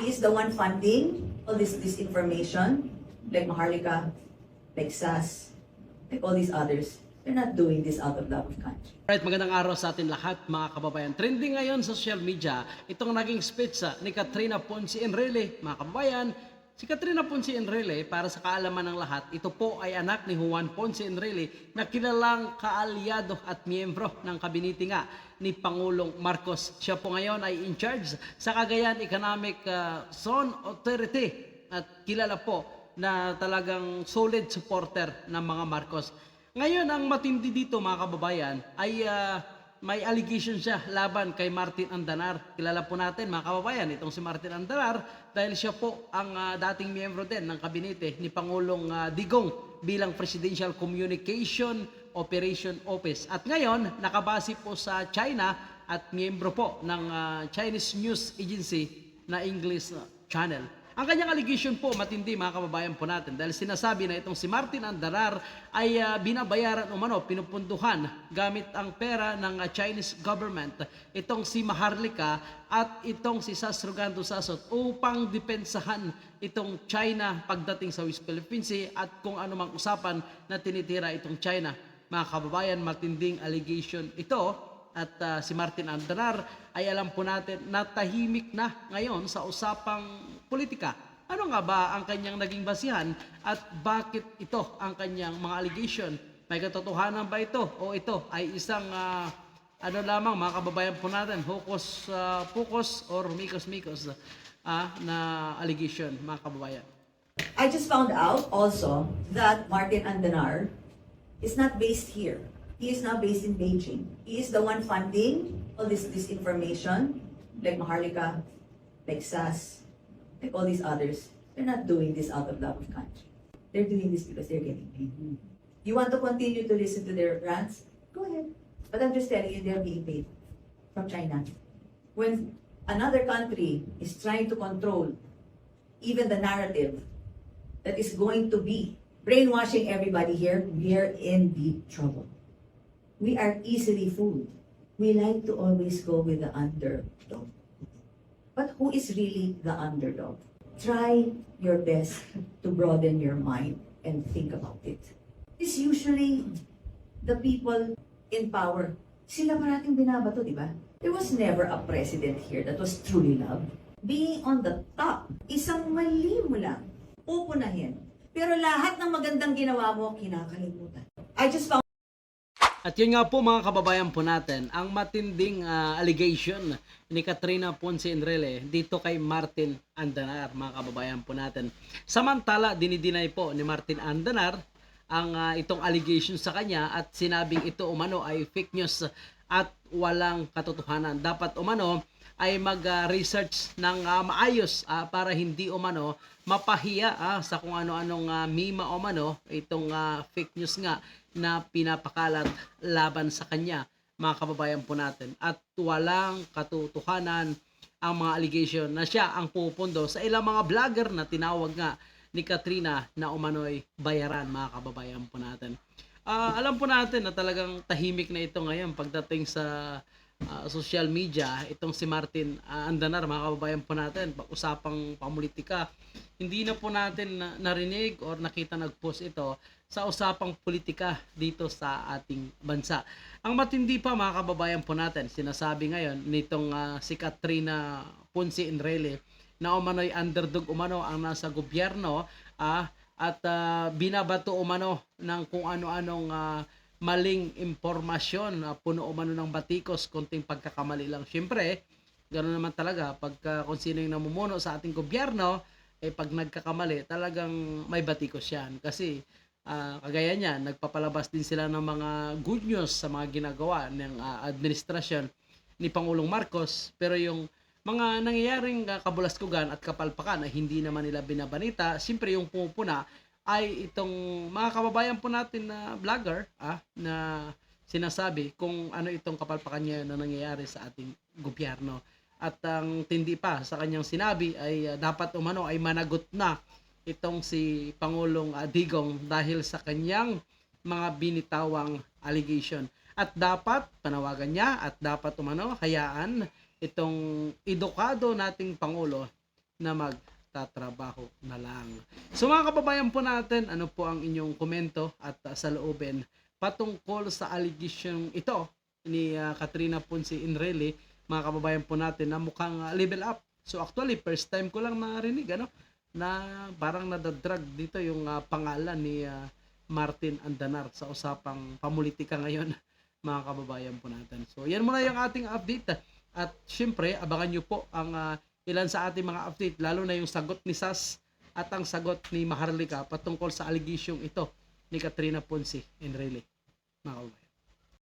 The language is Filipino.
Is the one funding all this disinformation, like Maharlika, like SAS, like all these others. They're not doing this out of love of country. Right, magandang araw sa atin lahat mga kababayan. Trending ngayon sa social media, itong naging speech ni Katrina Ponce Enrile. Mga kababayan, si Katrina Ponce Enrile, para sa kaalaman ng lahat, ito po ay anak ni Juan Ponce Enrile na kilalang kaalyado at miyembro ng kabinete nga ni Pangulong Marcos. Siya po ngayon ay in charge sa Cagayan Economic ah, Zone Authority at kilala po na talagang solid supporter ng mga Marcos. Ngayon, ang matindi dito mga kababayan ay ah, may allegation siya laban kay Martin Andanar. Kilala po natin mga kababayan itong si Martin Andanar dahil siya po ang ah, dating miyembro din ng kabinete ni Pangulong ah, Digong bilang Presidential Communication Operation Office. At ngayon, nakabase po sa China at miyembro po ng ah, Chinese News Agency na English ah, channel. Ang kanyang allegation po, matindi mga kababayan po natin dahil sinasabi na itong si Martin Andarar ay ah, binabayaran umano, pinupunduhan gamit ang pera ng ah, Chinese government itong si Maharlika at itong si Sasrugando Sasot upang depensahan itong China pagdating sa West Philippine Sea at kung ano mang usapan na tinitira itong China. Mga kababayan, matinding allegation ito at ah, si Martin Andanar ay alam po natin na tahimik na ngayon sa usapang politika. Ano nga ba ang kanyang naging basihan at bakit ito ang kanyang mga allegation? May katotohanan ba ito o ito ay isang ah, ano lamang mga kababayan po natin, hocus ah, pocus or mikos-mikos ah, na allegation mga kababayan. I just found out also that Martin Andanar is not based here. He is now based in Beijing. He is the one funding all this disinformation, like Maharlika, like SAS, like all these others. They're not doing this out of love of country. They're doing this because they're getting paid. You want to continue to listen to their rants? Go ahead. But I'm just telling you, they're being paid from China. When another country is trying to control even the narrative that is going to be brainwashing everybody here, we're in deep trouble. We are easily fooled. We like to always go with the underdog. But who is really the underdog? Try your best to broaden your mind and think about it. It's usually the people in power. Sila parating binabato, di ba? There was never a president here that was truly loved. Being on the top, isang mali mo lang, upunahin. Pero lahat ng magandang ginawa mo, kinakalimutan. I just found At yun nga po mga kababayan po natin, ang matinding ah, allegation ni Katrina Ponce Enrile dito kay Martin Andanar, mga kababayan po natin. Samantala, dinidinay po ni Martin Andanar ang ah, itong allegation sa kanya at sinabing ito umano ay fake news at walang katotohanan. Dapat umano ay mag-research ng ah, maayos ah, para hindi umano mapahiya ah, sa kung ano-anong ah, mima umano itong ah, fake news nga na pinapakalat laban sa kanya mga kababayan po natin at walang katotohanan ang mga allegation na siya ang pupundo sa ilang mga vlogger na tinawag nga ni Katrina na umano'y bayaran mga kababayan po natin. Ah, alam po natin na talagang tahimik na ito ngayon pagdating sa ah, social media, itong si Martin ah, Andanar, mga kababayan po natin, usapang pamulitika, hindi na po natin na, narinig or nakita nag-post ito sa usapang politika dito sa ating bansa. Ang matindi pa mga kababayan po natin, sinasabi ngayon nitong ah, si Katrina Ponce Enrile na umano'y underdog umano ang nasa gobyerno ah, at ah, binabato umano ng kung ano-anong ah, maling impormasyon, ah, puno umano ng batikos, konting pagkakamali lang. Siyempre, ganoon naman talaga pagka kung sino yung namumuno sa ating gobyerno, eh pag nagkakamali, talagang may batikos yan. Kasi ah, kagaya niya, nagpapalabas din sila ng mga good news sa mga ginagawa ng ah, administrasyon ni Pangulong Marcos. Pero yung mga nangyayaring ah, kabulaskugan at kapalpakan ay hindi naman nila binabanita. Siyempre yung pumupuna ay itong mga kababayan po natin na vlogger ah, na sinasabi kung ano itong kapalpakan niya na nangyayari sa ating gobyerno. At ang tindi pa sa kanyang sinabi ay ah, dapat umano ay managot na itong si Pangulong ah, Digong dahil sa kanyang mga binitawang allegation. At dapat panawagan niya at dapat umano hayaan itong edukado nating Pangulo na magtatrabaho na lang. So mga kababayan po natin, ano po ang inyong komento at uh, saloobin patungkol sa allegation ito ni uh, Katrina Ponce Inrele, mga kababayan po natin na mukhang uh, level up. So actually, first time ko lang narinig ano na parang nadadrag dito yung uh, pangalan ni uh, Martin Andanar sa usapang pamulitika ngayon mga kababayan po natin. So yan muna yung ating update at syempre abangan nyo po ang uh, ilan sa ating mga update lalo na yung sagot ni Sas at ang sagot ni Maharlika patungkol sa allegation ito ni Katrina Ponce Enrile. Mga kababayan.